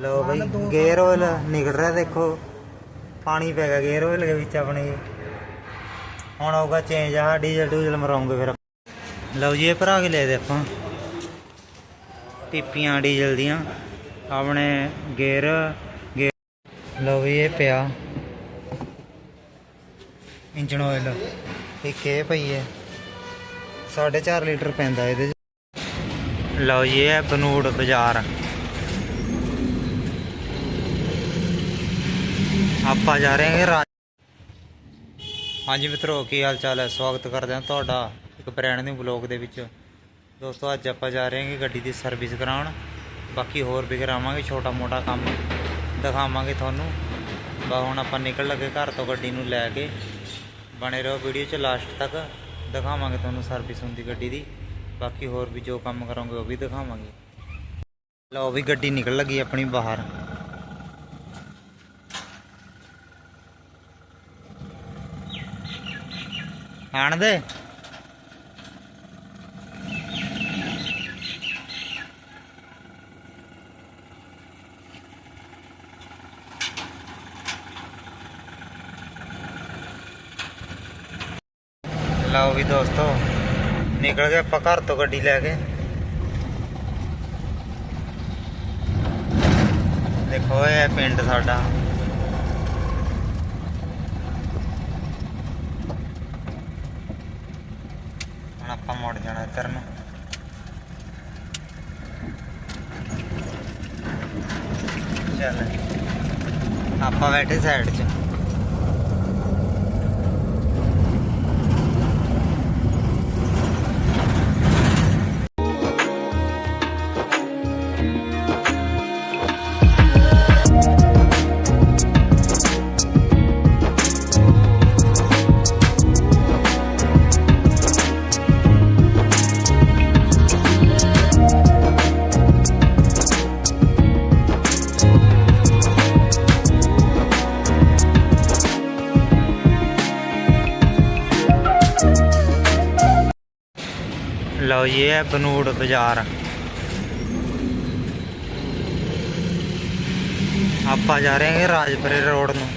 ਲੋ ਬਈ gear oil ਨਿਕਲ ਰਿਹਾ ਦੇਖੋ। ਪਾਣੀ ਪੈ ਗਿਆ ਗੇਅਰ ਆਇਲ ਦੇ ਵਿੱਚ ਆਪਣੇ। ਹੁਣ ਆਊਗਾ ਚੇਂਜ ਆ ਡੀਜ਼ਲ ਡੂਜ਼ਲ ਮਰਾਉਂਗੇ ਫਿਰ ਲਓ ਜੀ ਇਹ ਭਰਾ ਕੇ ਲੈ ਦੇ ਆਪਾਂ? ਪੀਪੀਆਂ ਡੀਜ਼ਲ ਦੀਆਂ। ਆਪਣੇ ਗੇਅਰ ਗੇਅਰ। ਲਓ ਵੀ ਇਹ ਪਿਆ। ਇੰਜਨ ਆਇਲ ਇੱਕ ਇਹ ਪਈ ਹੈ। 4.5 ਲੀਟਰ ਪੈਂਦਾ ਇਹਦੇ ਲਓ ਜੀ ਇਹ ਬਨੂੜ ਬਾਜ਼ਾਰ। ਆਪਾਂ ਜਾ ਰਹੇ ਹਾਂ ਰਾਜ ਹਾਂਜੀ ਮਿੱਤਰੋ, ਕੀ ਹਾਲ ਚਾਲ ਹੈ? ਸਵਾਗਤ ਕਰਦੇ ਹਾਂ ਤੁਹਾਡਾ ਇੱਕ ਬ੍ਰੈਂਡ ਨਿਊ ਬਲੌਗ ਦੇ ਵਿੱਚ। ਦੋਸਤੋ, ਅੱਜ ਆਪਾਂ ਜਾ ਰਹੇ ਹਾਂ ਗੱਡੀ ਦੀ ਸਰਵਿਸ ਕਰਾਉਣ। ਬਾਕੀ ਹੋਰ ਵੀ ਕਰਾਵਾਂਗੇ ਛੋਟਾ ਮੋਟਾ ਕੰਮ ਦਿਖਾਵਾਂਗੇ ਤੁਹਾਨੂੰ। ਬਾ ਹੁਣ ਆਪਾਂ ਨਿਕਲ ਲੱਗੇ ਘਰ ਤੋਂ ਗੱਡੀ ਨੂੰ ਲੈ ਕੇ। ਬਣੇ ਰਹੋ ਵੀਡੀਓ 'ਚ ਲਾਸਟ ਤੱਕ ਦਿਖਾਵਾਂਗੇ ਤੁਹਾਨੂੰ ਸਰਵਿਸ ਹੁੰਦੀ ਗੱਡੀ ਦੀ। ਬਾਕੀ ਹੋਰ ਵੀ ਜੋ ਕੰਮ ਕਰਾਂਗੇ, ਉਹ ਵੀ ਦਿਖਾਵਾਂਗੇ। ਲਓ ਵੀ ਗੱਡੀ ਨਿਕਲ ਲੱਗੀ ਆਪਣੀ ਬਾਹਰ। ਆਣ ਦੇ। ਲਓ ਵੀ ਦੋਸਤੋ, ਨਿਕਲ ਗਏ ਆਪਾਂ ਘਰ ਤੋਂ ਗੱਡੀ ਲੈ ਕੇ। ਦੇਖੋ ਇਹ ਪਿੰਡ ਸਾਡਾ ਹੁਣ ਆਪਾਂ ਮੁੜ ਜਾਣਾ ਇੱਧਰ ਨੂੰ। ਚੱਲ। ਆਪਾਂ ਬੈਠੇ ਸਾਈਡ 'ਚ। ਲਓ ਜੀ, ਇਹ ਬਨੂੜ ਬਾਜ਼ਾਰ। ਆਪਾਂ ਜਾ ਰਹੇ ਹਾਂ ਰਾਜਪੁਰੇ ਰੋਡ ਨੂੰ।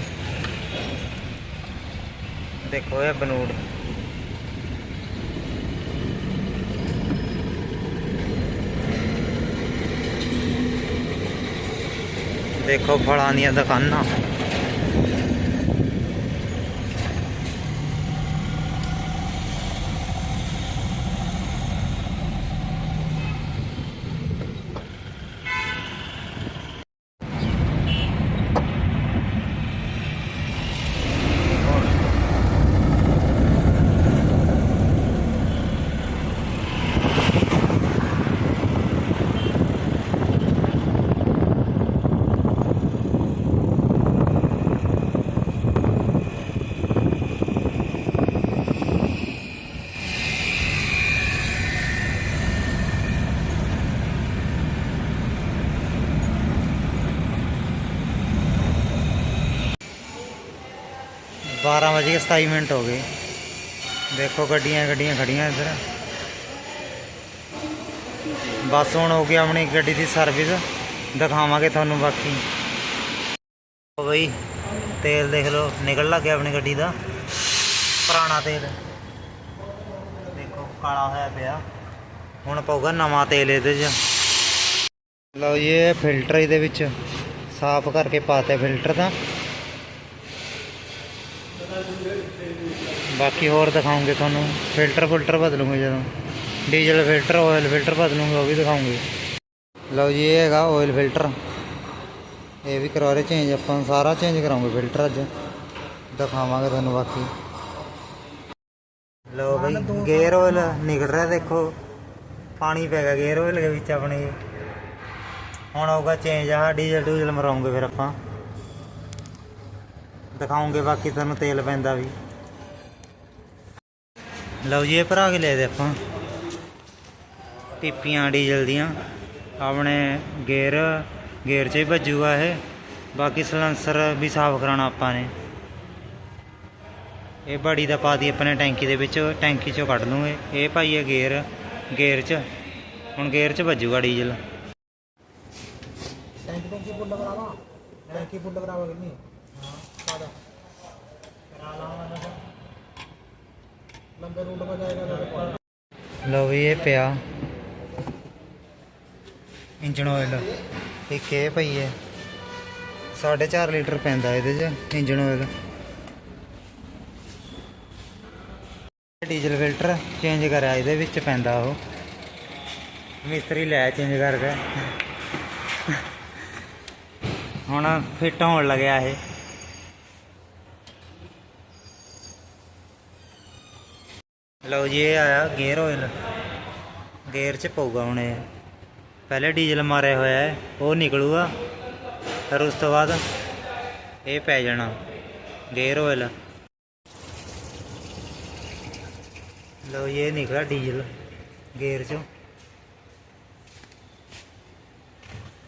ਦੇਖੋ ਇਹ ਬਨੂੜ। ਦੇਖੋ ਫਲਾਂ ਦੀਆਂ ਦੁਕਾਨਾਂ। ਬਾਰਾਂ ਵਜੇ ਕੇ 27 ਮਿੰਟ ਹੋ ਗਏ। ਦੇਖੋ ਗੱਡੀਆਂ ਗੱਡੀਆਂ ਖੜੀਆਂ ਇੱਧਰ। ਬਸ ਹੁਣ ਹੋ ਗਈ ਆਪਣੀ ਗੱਡੀ ਦੀ ਸਰਵਿਸ ਦਿਖਾਵਾਂਗੇ ਤੁਹਾਨੂੰ ਬਾਕੀ। ਬਈ, ਤੇਲ ਦੇਖ ਲਓ, ਨਿਕਲ ਲੱਗ ਗਿਆ ਆਪਣੀ ਗੱਡੀ ਦਾ। ਪੁਰਾਣਾ ਤੇਲ। ਦੇਖੋ, ਕਾਲਾ ਹੋਇਆ ਪਿਆ। ਹੁਣ ਪਊਗਾ ਨਵਾਂ ਤੇਲ ਇਹਦੇ 'ਚ। ਲਓ ਜੀ, ਇਹ ਫਿਲਟਰ ਇਹਦੇ ਵਿੱਚ ਸਾਫ਼ ਕਰਕੇ ਪਾਤੇ ਫਿਲਟਰ ਤਾਂ। ਬਾਕੀ ਹੋਰ ਦਿਖਾਉਂਗੇ ਤੁਹਾਨੂੰ। ਫਿਲਟਰ ਫਿਲਟਰ ਬਦਲੂਗੇ ਜਦੋਂ। ਡੀਜ਼ਲ ਫਿਲਟਰ ਆਇਲ ਫਿਲਟਰ ਬਦਲੂਗੇ, ਉਹ ਵੀ ਦਿਖਾਉਂਗੇ। ਲਓ ਜੀ, ਇਹ ਹੈਗਾ ਆਇਲ ਫਿਲਟਰ। ਇਹ ਵੀ ਕਰਾ ਰਹੇ ਚੇਂਜ ਆਪਾਂ ਸਾਰਾ ਚੇਂਜ ਕਰਾਉਂਗੇ ਫਿਲਟਰ ਅੱਜ। ਦਿਖਾਵਾਂਗੇ ਤੁਹਾਨੂੰ ਬਾਕੀ। ਲਓ ਬਈ ਗੇਅਰ ਆਇਲ ਨਿਕਲ ਰਿਹਾ ਦੇਖੋ। ਪਾਣੀ ਪੈ ਗਿਆ ਗੇਅਰ ਆਇਲ ਦੇ ਵਿੱਚ ਆਪਣੇ। ਹੁਣ ਆਊਗਾ ਚੇਂਜ ਆ ਡੀਜ਼ਲ ਡੂਜ਼ਲ ਮਰਾਉਂਗੇ ਫਿਰ ਆਪਾਂ। ਦਿਖਾਉਂਗੇ, ਬਾਕੀ ਤੁਹਾਨੂੰ ਤੇਲ ਪੈਂਦਾ ਵੀ। ਲਓ ਜੀ, ਇਹ ਭਰਾ ਕੇ ਲੈ ਦੇ ਆਪਾਂ। ਪੀਪੀਆਂ ਡੀਜ਼ਲ ਦੀਆਂ। ਆਪਣੇ ਗੇਅਰ ਗੇਅਰ 'ਚ ਹੀ ਭੱਜੂਗਾ ਇਹ। ਬਾਕੀ ਸਲੈਂਸਰ ਵੀ ਸਾਫ਼ ਕਰਾਉਣਾ ਆਪਾਂ ਨੇ। ਇਹ ਬੜੀ ਦਾ ਪਾ ਦੀ ਆਪਣੇ ਟੈਂਕੀ ਦੇ ਵਿੱਚ, ਟੈਂਕੀ 'ਚੋਂ ਕੱਢ ਲੂਗੇ। ਇਹ ਪਾਈਏ ਗੇਅਰ ਗੇਅਰ 'ਚ। ਹੁਣ ਗੇਅਰ 'ਚ ਵੱਜੂਗਾ ਡੀਜ਼ਲ। ਟੈਂਕੀ ਟੈਂਕੀ ਫੁੱਲ ਕਰਾਵਾ? ਟੈਂਕੀ ਫੁੱਲ ਕਰਾਵਾ ਕਿੰਨੀ ਹਾਂ ਕਾਦਾ ਕਰਾ ਲਾਵਾਂ ਲੰਬੇ ਰੂਟ 'ਤੇ ਜਾਏਗਾ ਤਾਂ ਲਓ ਵੀ ਇਹ ਪਿਆ। ਇੰਜਨ ਆਇਲ ਇੱਕ ਕੇ ਪਈ ਹੈ। 4.5 ਲੀਟਰ ਪੈਂਦਾ ਇਹਦੇ 'ਚ engine oil diesel filter change ਕਰਿਆ, ਇਹਦੇ ਵਿੱਚ ਪੈਂਦਾ ਉਹ। ਮਿਸਤਰੀ ਲੈ ਚੇਂਜ ਕਰਕੇ। ਹੁਣ ਫਿੱਟ ਹੋਣ ਲੱਗਿਆ ਇਹ। ਲਓ ਜੀ, ਇਹ ਆਇਆ ਗੇਅਰ ਆਇਲ ਗੇਅਰ 'ਚ ਪਊਗਾ ਹੁਣ ਇਹ। ਪਹਿਲੇ ਡੀਜ਼ਲ ਮਾਰਿਆ ਹੋਇਆ ਹੈ, ਉਹ ਨਿਕਲੂਗਾ। ਫਿਰ ਉਸ ਤੋਂ ਬਾਅਦ ਇਹ ਪੈ ਜਾਣਾ, ਗੇਅਰ ਆਇਲ ਲਓ ਜੀ, ਇਹ ਨਿਕਲਾ ਡੀਜ਼ਲ ਗੇਅਰ 'ਚੋਂ।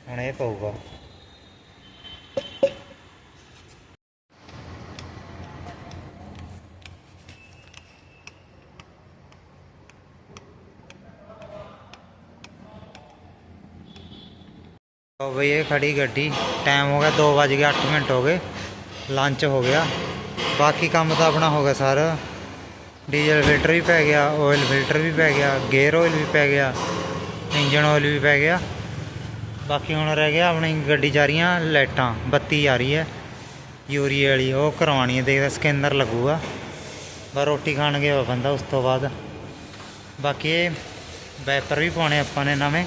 ਹੁਣ ਇਹ ਪਊਗਾ। ਲਓ ਬਈ, ਇਹ ਖੜੀ ਗੱਡੀ। ਟਾਈਮ ਹੋ ਗਿਆ 2 ਵਜ ਗਏ 8 ਮਿੰਟ ਹੋ ਗਏ। ਲੰਚ ਹੋ ਗਿਆ। ਬਾਕੀ ਕੰਮ ਤਾਂ ਆਪਣਾ ਹੋ ਗਿਆ ਸਾਰਾ। ਡੀਜ਼ਲ ਫਿਲਟਰ ਵੀ ਪੈ ਗਿਆ ਆਇਲ ਫਿਲਟਰ ਵੀ ਪੈ ਗਿਆ ਗੇਅਰ ਆਇਲ ਵੀ ਪੈ ਗਿਆ ਇੰਜਨ ਆਇਲ ਵੀ ਪੈ ਗਿਆ। ਬਾਕੀ ਹੁਣ ਰਹਿ ਗਿਆ ਆਪਣੀ ਗੱਡੀ ਜਾ ਰਹੀਆਂ ਲਾਈਟਾਂ, ਬੱਤੀ ਆ ਰਹੀ ਹੈ। ਯੂਰੀ ਵਾਲੀ, ਉਹ ਕਰਵਾਉਣੀ ਹੈ, ਦੇਖਦਾ ਸਕੈਨਰ ਲੱਗੂਗਾ। ਬਸ ਰੋਟੀ ਖਾਣ ਗਿਆ ਬੰਦਾ ਉਸ ਤੋਂ ਬਾਅਦ। ਬਾਕੀ ਇਹ ਵੈਪਰ ਵੀ ਪਾਉਣੇ ਆਪਾਂ ਨੇ ਨਵੇਂ।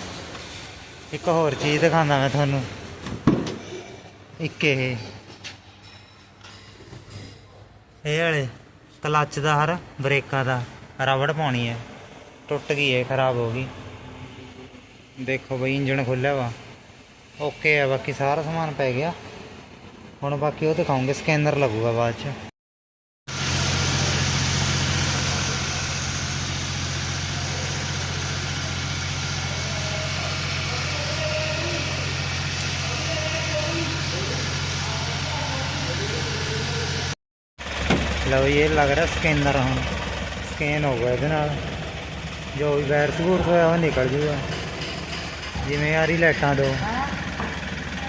ਇੱਕ ਹੋਰ ਚੀਜ਼ ਦਿਖਾਉਂਦਾ ਮੈਂ ਤੁਹਾਨੂੰ। ਇੱਕ ਇਹ। ਇਹ ਵਾਲੇ, ਕਲੱਚ ਦਾ ਹਰ, ਬ੍ਰੇਕਾਂ ਦਾ। ਰਬੜ ਪਾਉਣੀ ਹੈ। ਟੁੱਟ ਗਈ ਹੈ, ਖਰਾਬ ਹੋ ਗਈ। ਦੇਖੋ ਬਈ, ਇੰਜਣ ਖੁੱਲਿਆ ਵਾ। ਓਕੇ ਆ, ਬਾਕੀ ਸਾਰਾ ਸਮਾਨ ਪੈ ਗਿਆ। ਹੁਣ ਬਾਕੀ ਉਹ ਦਿਖਾਉਂਗੇ, ਸਕੈਨਰ ਲੱਗੂਗਾ ਬਾਅਦ ਚ। ਲਓ ਇਹ ਲੱਗ ਰਿਹਾ ਸਕੈਨਰ ਹੁਣ। ਸਕੈਨ ਹੋ ਗਿਆ ਇਹਦੇ ਨਾਲ। ਜੋ ਵੀ ਵਾਇਰਸ ਵੂਰਸ ਹੋਇਆ ਉਹ ਨਿਕਲ ਜੂਗਾ। ਜਿਵੇਂ ਆ ਰਹੀ ਲਾਈਟਾਂ ਦੋ।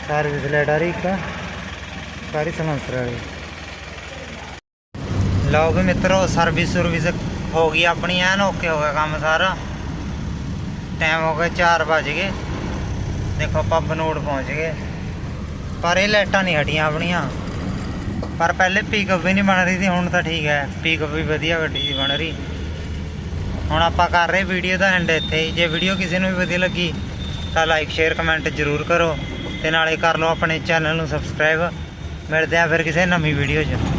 ਸਰਵਿਸ ਲਾਈਟ ਆ ਰਹੀ ਇੱਕ। ਸਾਰੀ ਸਲੈਂਸਰ ਵਾਲੀ। ਲਓ ਵੀ ਮਿੱਤਰੋ ਸਰਵਿਸ ਸਰਵਿਸ ਹੋ ਗਈ ਆਪਣੀ, ਐਨ ਓਕੇ ਹੋ ਗਿਆ ਕੰਮ ਸਾਰਾ। ਟਾਈਮ ਹੋ ਗਿਆ 4 ਵਜ ਗਏ। ਦੇਖੋ, ਆਪਾਂ ਬਨੋੜ ਪਹੁੰਚ ਗਏ। ਪਰ ਇਹ ਲਾਈਟਾਂ ਨਹੀਂ ਹਟੀਆਂ ਆਪਣੀਆਂ। ਪਰ ਪਹਿਲੇ ਪਿਕਅਪ ਵੀ ਨਹੀਂ ਬਣ ਰਹੀ ਸੀ, ਹੁਣ ਤਾਂ ਠੀਕ ਹੈ। ਪਿਕਅਪ ਵੀ ਵਧੀਆ ਗੱਡੀ ਦੀ ਬਣ ਰਹੀ। ਹੁਣ ਆਪਾਂ ਕਰ ਰਹੇ ਵੀਡੀਓ ਦਾ ਐਂਡ ਇੱਥੇ ਹੀ। ਜੇ ਵੀਡੀਓ ਕਿਸੇ ਨੂੰ ਵੀ ਵਧੀਆ ਲੱਗੀ, ਤਾਂ ਲਾਈਕ ਸ਼ੇਅਰ ਕਮੈਂਟ ਜ਼ਰੂਰ ਕਰੋ ਤੇ ਨਾਲੇ ਕਰ ਲਓ ਆਪਣੇ ਚੈਨਲ ਨੂੰ ਸਬਸਕ੍ਰਾਈਬ ਮਿਲਦੇ ਆ ਫਿਰ ਕਿਸੇ ਨਵੀਂ ਵੀਡੀਓ 'ਚ।